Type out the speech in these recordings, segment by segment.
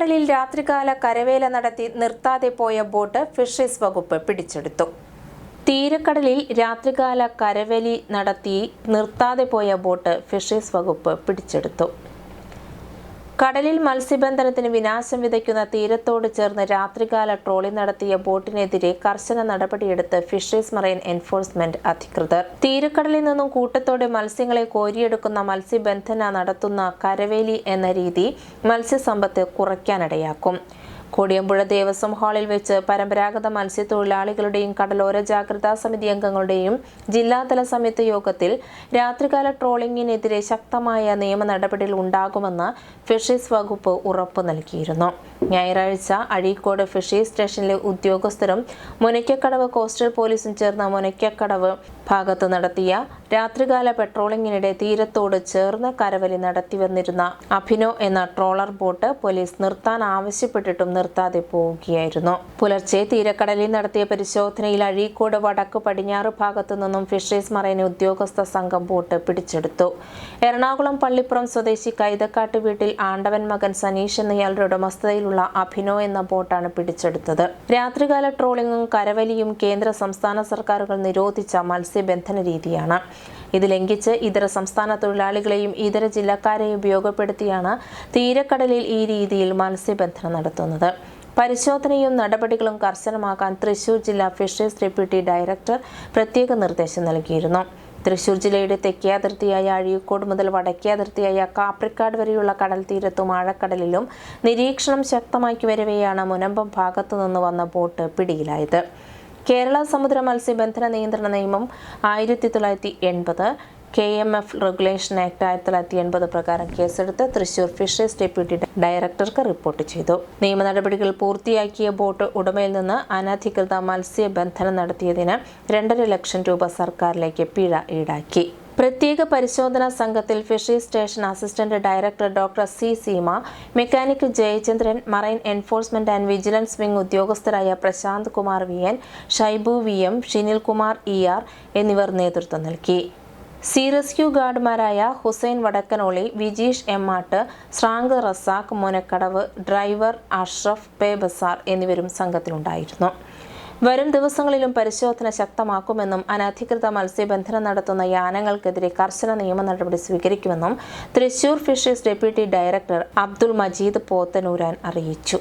തീരക്കടലിൽ രാത്രികാല കരവേല നടത്തി നിർത്താതെ പോയ ബോട്ട് ഫിഷറീസ് വകുപ്പ് പിടിച്ചെടുത്തു. തീരക്കടലിൽ രാത്രികാല കരവേലി നടത്തി നിർത്താതെ പോയ ബോട്ട് ഫിഷറീസ് വകുപ്പ് പിടിച്ചെടുത്തു. കടലിൽ മത്സ്യബന്ധനത്തിന് വിനാശം വിതയ്ക്കുന്ന തീരത്തോട് ചേർന്ന് രാത്രികാല ട്രോളി നടത്തിയ ബോട്ടിനെതിരെ കർശന നടപടിയെടുത്ത് ഫിഷറീസ് മറൈൻ എൻഫോഴ്സ്മെന്റ് അധികൃതർ. തീരക്കടലിൽ നിന്നും കൂട്ടത്തോടെ മത്സ്യങ്ങളെ കോരിയെടുക്കുന്ന മത്സ്യബന്ധന നടത്തുന്ന കരവേലി എന്ന രീതി മത്സ്യസമ്പത്ത് കുറയ്ക്കാനിടയാക്കും. കോടിയമ്പുഴ ദേവസ്വം ഹാളിൽ വെച്ച് പരമ്പരാഗത മത്സ്യത്തൊഴിലാളികളുടെയും കടലോര ജാഗ്രതാ സമിതി അംഗങ്ങളുടെയും ജില്ലാതല സംയുക്ത യോഗത്തിൽ രാത്രികാല ട്രോളിംഗിനെതിരെ ശക്തമായ നിയമ നടപടികൾ ഉണ്ടാകുമെന്ന് ഫിഷറീസ് വകുപ്പ് ഉറപ്പ് നൽകിയിരുന്നു. ഞായറാഴ്ച അഴീക്കോട് ഫിഷറീസ് സ്റ്റേഷനിലെ ഉദ്യോഗസ്ഥരും മുനയ്ക്കക്കടവ് കോസ്റ്റൽ പോലീസും ചേർന്ന് മുനയ്ക്കക്കടവ് ഭാഗത്ത് നടത്തിയ രാത്രികാല പെട്രോളിങ്ങിനിടെ തീരത്തോട് ചേർന്ന് കരവലി നടത്തിവന്നിരുന്ന അഭിനോ എന്ന ട്രോളർ ബോട്ട് പോലീസ് നിർത്താൻ ആവശ്യപ്പെട്ടിട്ടും നിർത്താതെ പോവുകയായിരുന്നു. പുലർച്ചെ തീരക്കടലിൽ നടത്തിയ പരിശോധനയിൽ അഴീക്കോട് വടക്ക് പടിഞ്ഞാറ് ഭാഗത്തു നിന്നും ഫിഷറീസ് മറൈൻ ഉദ്യോഗസ്ഥ സംഘം ബോട്ട് പിടിച്ചെടുത്തു. എറണാകുളം പള്ളിപ്പുറം സ്വദേശി കൈതക്കാട്ട് വീട്ടിൽ ആണ്ടവൻ മകൻ സനീഷ് എന്നയാളുടെ ഉടമസ്ഥതയിലുള്ള അഭിനോ എന്ന ബോട്ടാണ് പിടിച്ചെടുത്തത്. രാത്രികാല ട്രോളിംഗും കരവലിയും കേന്ദ്ര സംസ്ഥാന സർക്കാരുകൾ നിരോധിച്ച മത്സ്യബന്ധന രീതിയാണ്. ഇത് ലംഘിച്ച് ഇതര സംസ്ഥാന തൊഴിലാളികളെയും ഇതര ജില്ലക്കാരെയും ഉപയോഗപ്പെടുത്തിയാണ് തീരക്കടലിൽ ഈ രീതിയിൽ മത്സ്യബന്ധനം നടത്തുന്നത്. പരിശോധനയും നടപടികളും കർശനമാക്കാൻ തൃശൂർ ജില്ലാ ഫിഷറീസ് ഡെപ്യൂട്ടി ഡയറക്ടർ പ്രത്യേക നിർദ്ദേശം നൽകിയിരുന്നു. തൃശൂർ ജില്ലയുടെ തെക്കേ അതിർത്തിയായ അഴീക്കോട് മുതൽ വടക്കേ അതിർത്തിയായ കാപ്രിക്കാട് വരെയുള്ള കടൽ തീരത്തും ആഴക്കടലിലും നിരീക്ഷണം ശക്തമാക്കി വരവെയാണ് മുനമ്പം ഭാഗത്തു നിന്ന് വന്ന ബോട്ട് പിടിയിലായത്. കേരള സമുദ്ര മത്സ്യബന്ധന നിയന്ത്രണ നിയമം ആയിരത്തി തൊള്ളായിരത്തി എൺപത് K M F regulation act ആയിരത്തി തൊള്ളായിരത്തി എൺപത് പ്രകാരം കേസെടുത്ത് തൃശൂർ ഫിഷറീസ് ഡെപ്യൂട്ടി ഡയറക്ടർക്ക് റിപ്പോർട്ട് ചെയ്തു. നിയമ നടപടികൾ പൂർത്തിയാക്കിയ ബോട്ട് ഉടമയിൽ നിന്ന് അനധികൃത മത്സ്യബന്ധനം നടത്തിയതിന് രണ്ടര ലക്ഷം രൂപ സർക്കാരിലേക്ക് പിഴ ഈടാക്കി. പ്രത്യേക പരിശോധനാ സംഘത്തിൽ fisheries station assistant director doctor C Seema mechanic Jayachandran marine enforcement and vigilance wing ഉദ്യോഗസ്ഥരായ Prashanth Kumar V N Shaibu V M Shinil Kumar E R എന്നിവർ നേതൃത്വം നൽകി. സി റെസ്ക്യൂ ഗാർഡുമാരായ ഹുസൈൻ വടക്കനോളി വിജീഷ് എമ്മാട്ട് ശ്രാങ്ക് റസാഖ് മുനക്കടവ് ഡ്രൈവർ അഷ്റഫ് പേ ബസാർ എന്നിവരും സംഘത്തിലുണ്ടായിരുന്നു. വരും ദിവസങ്ങളിലും പരിശോധന ശക്തമാക്കുമെന്നും അനധികൃത മത്സ്യബന്ധനം നടത്തുന്ന യാനങ്ങൾക്കെതിരെ കർശന നിയമ നടപടി സ്വീകരിക്കുമെന്നും Thrissur fisheries deputy director Abdul Majeed Pothanooran അറിയിച്ചു.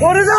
往里走